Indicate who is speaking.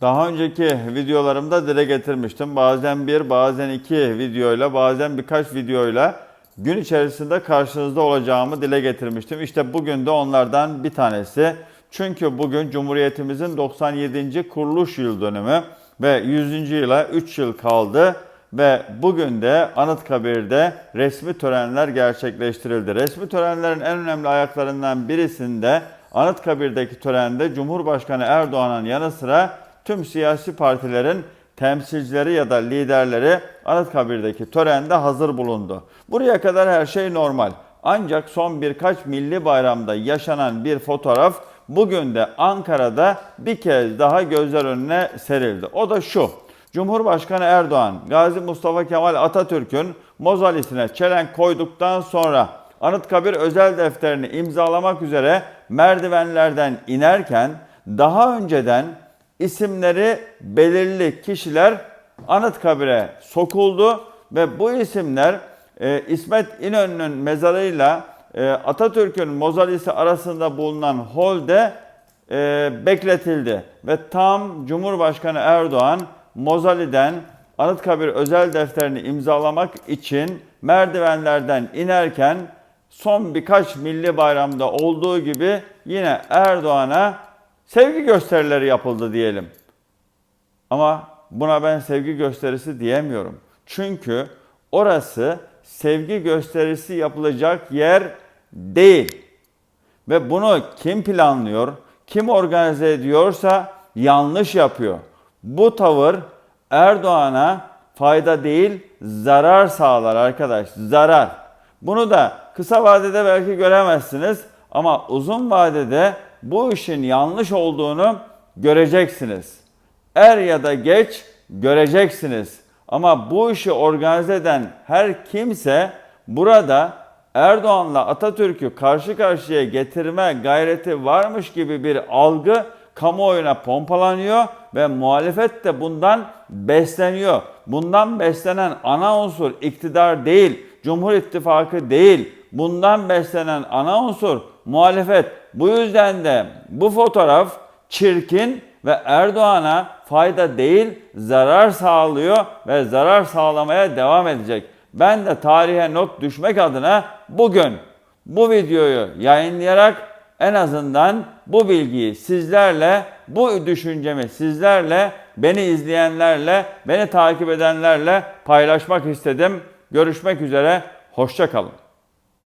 Speaker 1: Daha önceki videolarımda dile getirmiştim. Bazen bir, bazen iki videoyla, bazen birkaç videoyla gün içerisinde karşınızda olacağımı dile getirmiştim. İşte bugün de onlardan bir tanesi. Çünkü bugün Cumhuriyetimizin 97. kuruluş yıl dönümü ve 100. yıla 3 yıl kaldı ve bugün de Anıtkabir'de resmi törenler gerçekleştirildi. Resmi törenlerin en önemli ayaklarından birisinde Anıtkabir'deki törende Cumhurbaşkanı Erdoğan'ın yanı sıra tüm siyasi partilerin temsilcileri ya da liderleri Anıtkabir'deki törende hazır bulundu. Buraya kadar her şey normal. Ancak son birkaç milli bayramda yaşanan bir fotoğraf bugün de Ankara'da bir kez daha gözler önüne serildi. O da şu. Cumhurbaşkanı Erdoğan, Gazi Mustafa Kemal Atatürk'ün mozalisine çelenk koyduktan sonra Anıtkabir özel defterini imzalamak üzere merdivenlerden inerken daha önceden isimleri belirli kişiler Anıtkabir'e sokuldu ve bu isimler e, İsmet İnönü'nün mezarıyla e, Atatürk'ün mozalisi arasında bulunan holde e, bekletildi. Ve tam Cumhurbaşkanı Erdoğan Mozali'den Anıtkabir özel defterini imzalamak için merdivenlerden inerken son birkaç milli bayramda olduğu gibi yine Erdoğan'a sevgi gösterileri yapıldı diyelim. Ama buna ben sevgi gösterisi diyemiyorum. Çünkü orası sevgi gösterisi yapılacak yer değil. Ve bunu kim planlıyor, kim organize ediyorsa yanlış yapıyor. Bu tavır Erdoğan'a fayda değil, zarar sağlar arkadaş, zarar. Bunu da kısa vadede belki göremezsiniz ama uzun vadede bu işin yanlış olduğunu göreceksiniz. Er ya da geç göreceksiniz. Ama bu işi organize eden her kimse burada Erdoğan'la Atatürk'ü karşı karşıya getirme gayreti varmış gibi bir algı kamuoyuna pompalanıyor ve muhalefet de bundan besleniyor. Bundan beslenen ana unsur iktidar değil, Cumhur İttifakı değil. Bundan beslenen ana unsur muhalefet. Bu yüzden de bu fotoğraf çirkin ve Erdoğan'a fayda değil zarar sağlıyor ve zarar sağlamaya devam edecek. Ben de tarihe not düşmek adına bugün bu videoyu yayınlayarak en azından bu bilgiyi sizlerle, bu düşüncemi sizlerle, beni izleyenlerle, beni takip edenlerle paylaşmak istedim. Görüşmek üzere, hoşça kalın.